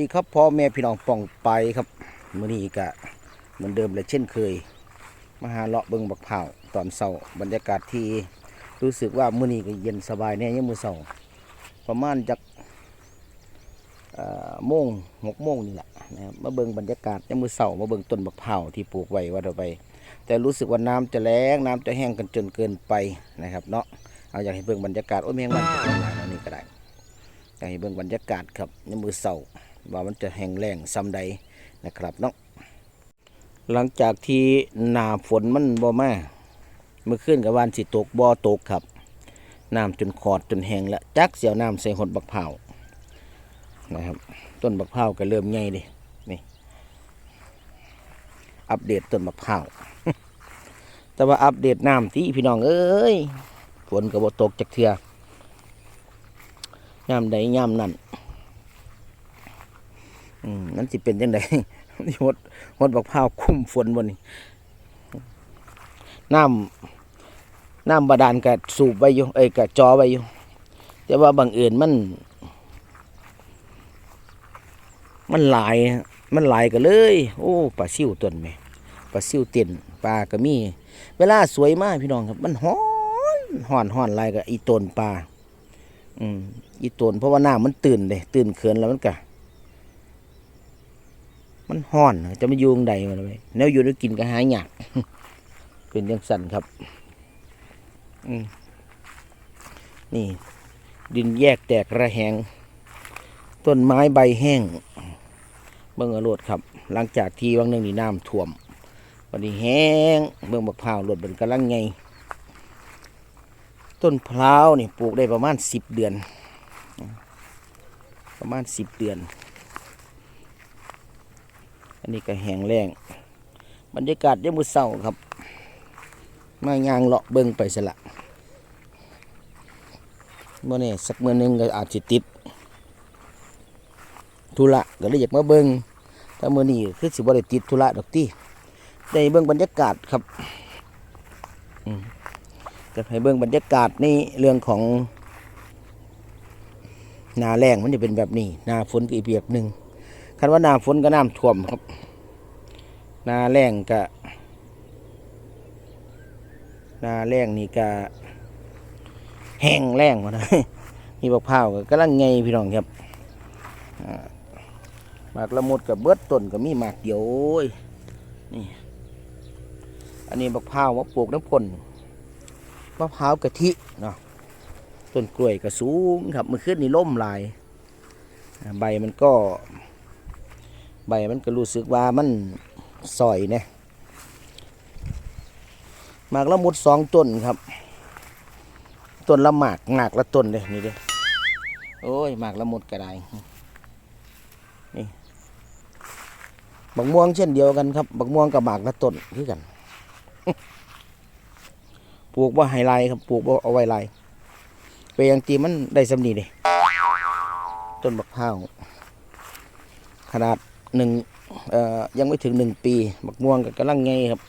ดีครับพ่อแม่พี่น้องป่องไปครับมื้อนี้ก็เหมือนเดิมเลยเช่นเคยมาหาเลาะเบิงบักเผาตอนเช้าบรรยากาศที่รู้สึกว่ามื้อนี้ก็เย็นสบายแน่ยังมื้อเช้าประมาณจากเอ่อโมงหกโมงนี่แหละนะครับมาเบิงบรรยากาศยังมื้อเช้ามาเบิงต้นบักเผาที่ปลูกไว้ว่าเราไป แต่รู้สึกว่าน้ำจะแล้งน้ำจะแห้งกันจนเกินไปนะครับเนาะเอาอยากให้เบิ่งบรรยากาศโอ้ยแมงมันจะเป็นหลายนนี้ก็ได้อยากให้เบิ่งบรรยากาศครับในมือเสาร์ ว่ามันจะแห้งแล้งซ้ำใดนะครับเนาะหลังจากที่หนาฝนมันบ่มาเมื่อคืนกับวานสิตกบ่ตกครับน้ำจนขอดจนแห้งแล้วจักเสียวน้ำใส่หดบักเผานะครับ ต้นบักเผาก็เริ่มใหญ่ดินี่อัปเดตต้นมะพร้าแต่ว่าอัปเดตน้ำที่พี่น้องเอ้ยฝนก็บ่ตกจากเทือยามใดยามนั้น มนั่นสิเป็นจังไดนี่หดหดบักพร้าวคุ้มฝนบนนี้น้ำน้ำบาดาลก็สูบไว้อยู่เอ้ยก็จอไว้อยู่แต่ว่าบางเอื่นมัน มันหลาย มันหลายก็เลย โอ้ปลาซิวต้นแม่ปลาซิวเต้นปลาก็มีเวลาสวยมากพี่น้องครับ มันฮ้อนฮ้อนฮ้อนลายก็อีตนปลาอืมอีตนเพราะว่าน้ำมันตื่นเลยตื่นเขินแล้วมันก็ มันฮ้อนจะมาอยู่ตรงใดมันไปแนวอยู่ได้กินก็หายากเป็นยังสั่นครับนี่ ดินแยกแตกระแหง ต้นไม้ใบแห้ง เบิ่งอาโลดครับ หลังจากที่วังหนึ่งนี่น้ำท่วมวันนี้แห้ง เบิ่งบักพร้าวโลดเป็นกำลังไงต้นพร้าวนี่ปลูกได้ประมาณสิบเดือน ประมาณสิบเดือน นนี้ก็แห้งแล้งบรรยากาศยามมื้อเช้าครับ มายางเลาะเบิ่งไปสละเมื่อนี้สักมื้อนึงก็อาจสิติดธุระก็เลยอยากมาเบิงแต่มื้อนี้คือสิบ่ได้ติดธุระดอกติได้เบิ่งบรรยากาศครับจะให้เบิ่งบรรยากาศในเรื่องของนาแรงมันจะเป็นแบบนี้นาฝนก็อีกแบบหนึ่ง คันว่าหนาฝนก็น้ำท่วมครับหนาแรงก็หนาแรงนี่ก็แห้งแรงหมดเลยนี่บักพร้าวก็กำลังไงพี่น้องครับหมากละมุดกับเบิดต้นก็มีหมากเดียวยนี่อันนี้มะพร้าวมะปลูกน้ำพ่นมะพร้าวกะทิเนาะต้นกล้วยก็สูงครับเมื่อคืนนี่ล่มลาย ใบมันก็ ใบมันก็รู้สึกว่ามันสอยเนี่ยหมากละมุดสองต้นครับ ต้นละหมากหมากละต้นเลยนี่เด้อโอ้ยหมากละมุดก็ได้บักม่วงเช่นเดียวกันครับบักม่วงกับหมากละต้นคือกันปลูกว่าไฮไลท์ครับปลูกว่าเอาไว้ไลท์ไปยังตีมันได้สำนีเลยต้นบักพร้าวขนาด หนึ่งยังไม่ถึงหนึ่งปีบักม่วงก็กำลังไงครับ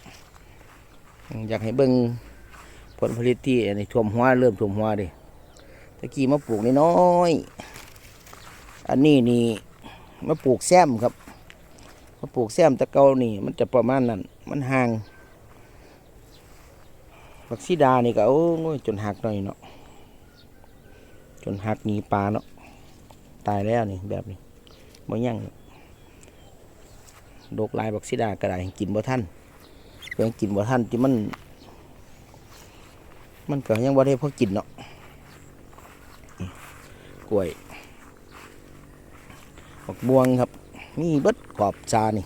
อยากให้เบิ่งผลผลิตที่ในท่วมหัวเริ่มท่วมหัวดิตะกี้มาปลูกน้อยอันนี้นี่มาปลูกแซมครับมาปลูกแซมตะเกานี่ มันจะประมาณนั้นมันห่างบักซีดานี่ก็โอ้ยจนหักหน่อยเนาะจนหักหนีปลาเนาะตายแล้วนี่แบบนี้บ่ยั่งโดกลายบักซีดาก็ไดกินบ่ทันเพิ่งกินบ่ทันที่มัน มันก็ยังบ่ได้พอกินเนาะกล้วยบักบวงครับ มีเบิดขอบจานี่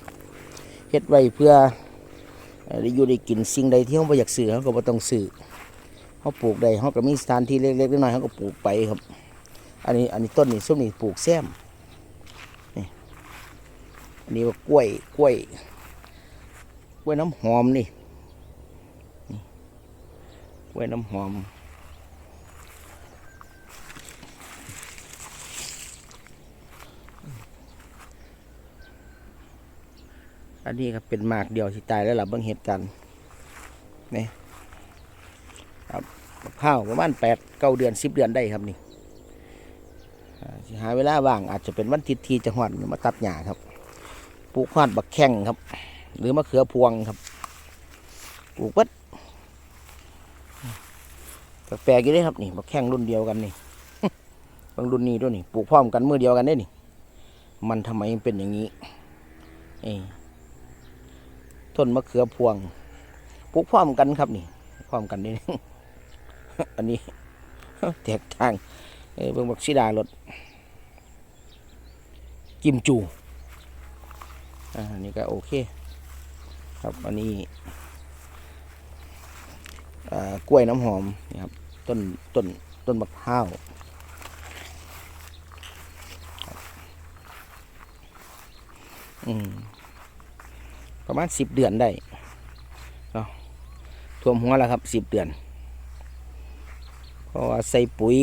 เฮ็ดไว้เพื่อได้อยู่ได้กินสิ่งใดที่เราบ่อยากซื้อเราก็บ่ต้องซื้อเราปลูกได้เราก็มีสถานที่เล็กๆน้อยๆเราก็ปลูกไปครับ อันนี้อันนี้ต้นนี่ส้มนี่ปลูกแซม นนี้ว่ากล้วยกล้วยกล้วยน้ำหอมนี่กล้วยน้ำหอมอันนี้ครับเป็นหมากเดียวที่ตายแล้วล่ะเบิ่งเหตุการณ์นี่ครับมะพร้าวประมาณแปดเก้าเดือนสิบเดือนได้ครับนี่หาเวลาว่างอาจจะเป็นวันทิศทีจังหวัดมาตัดหญ้าครับ ปลูกขวาดบักแข้งครับ หรือมะเขือพวงครับปลูกวัดแปลกๆอยู่เด้ครับนี่บักแข้งรุ่นเดียวกันนี่บางรุ่นนี้ด้วยนี่ปลูกพร้อมกันมือเดียวกันได้นี่ มันทำไมเป็นอย่างนี้เอ้ต้นมะเขือพวงปลูกพร้อมกันครับนี่พร้อมกันนี่อันนี้แตกต่างเอ้ยเบิ่งบักซีดารถกิมจู อันนี้ก็โอเค ครับอันนี้กล้วยน้ำหอมนี่ครับต้นต้นต้นมะพร้าวประมาณสิบเดือนได้ท่วมหัวแล้วครับสิบเดือน เพราะว่าใส่ปุ๋ย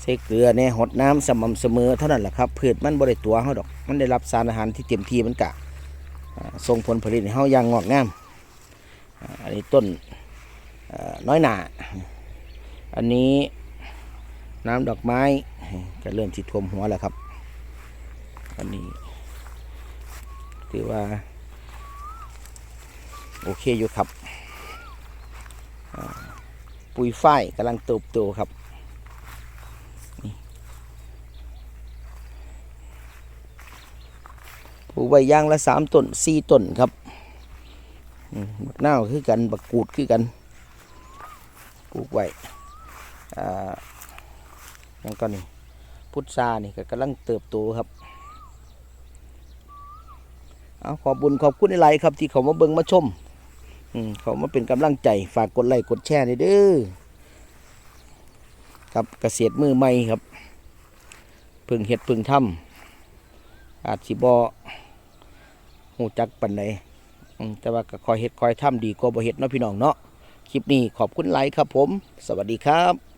ใส่เกลือเนี่ยหดน้ำสม่ำเสมอเท่านั้นแหละครับพืชมันบริตัวเขาดอก มันได้รับสารอาหารที่เต็มที่มันกะส่งผลผลิตให้เขาอย่างงอกงามอันนี้ต้นน้อยหนาอันนี้น้ำดอกไม้ก็เริ่มที่ท่วมหัวแล้วครับ อันนี้ถือว่า โอเคอยู่ครับ ปุ๋ยฝ้ายกำลังเติบโตครับ ลูกไว้อย่างละสามต้นสี่ต้นครับมบักนาวคือกันบักกูดคือกันปลูกไว้อ่ายังก่อนนี่พุทรานี่ก็กำลังเติบโตครับเอาขอบุญขอบคุณหลายๆครับ ที่เขามาเบิ่งมาชมเขามาเป็นกำลังใจฝากกดไลค์กดแชร์ด้วยเด้อครับเกษตรมือใหม่ครับ พึ่งเห็ดพึ่งทำอาจสิบอ หูจักปันไดอืมแต่ว่าก็คอยเฮ็ดคอยทำดีกว่าบ่เฮ็ดเนาะพี่น้องเนาะคลิปนี้ขอบคุณไลค์ครับผม สวัสดีครับ